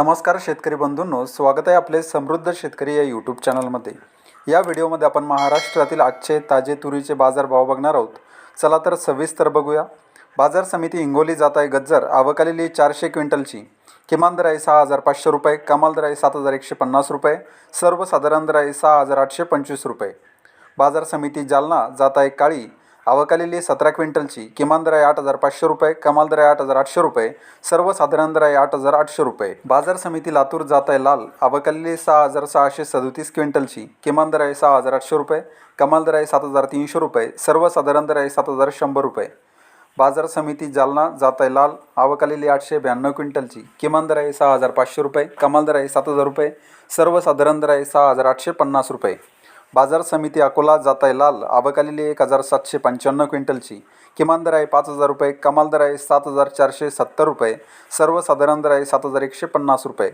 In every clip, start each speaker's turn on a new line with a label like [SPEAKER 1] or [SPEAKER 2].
[SPEAKER 1] नमस्कार शेतकरी बंधूंनो स्वागत आहे आपले समृद्ध शेतकरी या यूट्यूब चॅनलमध्ये या व्हिडिओमध्ये आपण महाराष्ट्रातील आजचे ताजे तुरीचे बाजारभाव बघणार आहोत. चला तर सविस्तर बघूया. बाजार समिती हिंगोली जात आहे गज्जर. आवकालेली चारशे क्विंटलची. किमान दर आहे सहा हजार पाचशे रुपये कमाल दर आहे सात हजार एकशे पन्नास रुपये सर्वसाधारण दर आहे सहा हजार आठशे पंचवीस रुपये. बाजार समिती जालना जात आहे काळी. आवकालेली सतरा क्विंटलची. किमान दर आहे आठ हजार पाचशे रुपये कमाल दर आहे आठ हजार आठशे रुपये सर्वसाधारण दर आहे आठ हजार आठशे रुपये. बाजार समिती लातूर जात आहे लाल. आवकालेली सहा हजार सहाशे सदतीस क्विंटलची. किमान दर आहे सहा हजार आठशे रुपये कमाल दर आहे सात हजार तीनशे रुपये सर्वसाधारण दर आहे सात हजार शंभर रुपये. बाजार समिती जालना जात आहे लाल. आवकालेली आठशे ब्याण्णव क्विंटलची. किमान दर आहे सहा हजार पाचशे रुपये कमाल दर आहे सात हजार रुपये सर्वसाधारण दर आहे सहा हजार आठशे पन्नास रुपये. बाजार समिती अकोला जाताय लाल. आबकालेली एक हजार सातशे पंच्याण्णव क्विंटलची. किमान दर आहे पाच हजार रुपये कमाल दर आहे सात हजार चारशे सत्तर रुपये सर्वसाधारण दर आहे सात हजार एकशे पन्नास रुपये.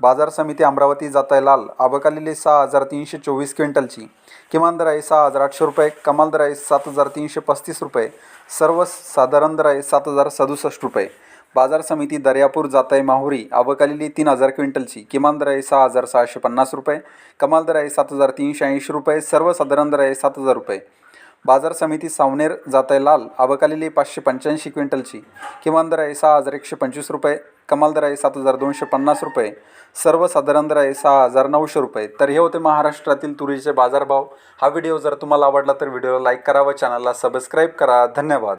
[SPEAKER 1] बाजार समिती अमरावती जाताय लाल. आबकालेली सहा हजार तीनशे चोवीस क्विंटलची. किमान दर आहे सहा हजार आठशे रुपये कमाल दर आहे सात हजार तीनशे पस्तीस रुपये सर्वसाधारण दर आहे सात हजार सदुसष्ट रुपये. बाजार समिती दर्यापूर जात आहे माहुरी आवकालेली तीन हजार क्विंटलची. किमान दर आहे सहा हजार सहाशे पन्नास रुपये. कमाल दर आहे सात हजार तीनशे ऐंशी रुपये. सर्वसाधारण दर आहे सात हजार रुपये. बाजार समिती सावनेर जात आहे लाल आवकालेली पाचशे पंच्याऐंशी क्विंटलची. किमान दर आहे सहा हजार एकशे पंचवीस रुपये. कमाल दर आहे सात हजार दोनशे पन्नास रुपये. सर्वसाधारण दर आहे सहा हजार नऊशे रुपये. तर हे होते महाराष्ट्रातील तुरीचे बाजारभाव. हा व्हिडिओ जर तुम्हाला आवडला तर व्हिडिओला लाईक करा व चॅनलला सबस्क्राईब करा. धन्यवाद.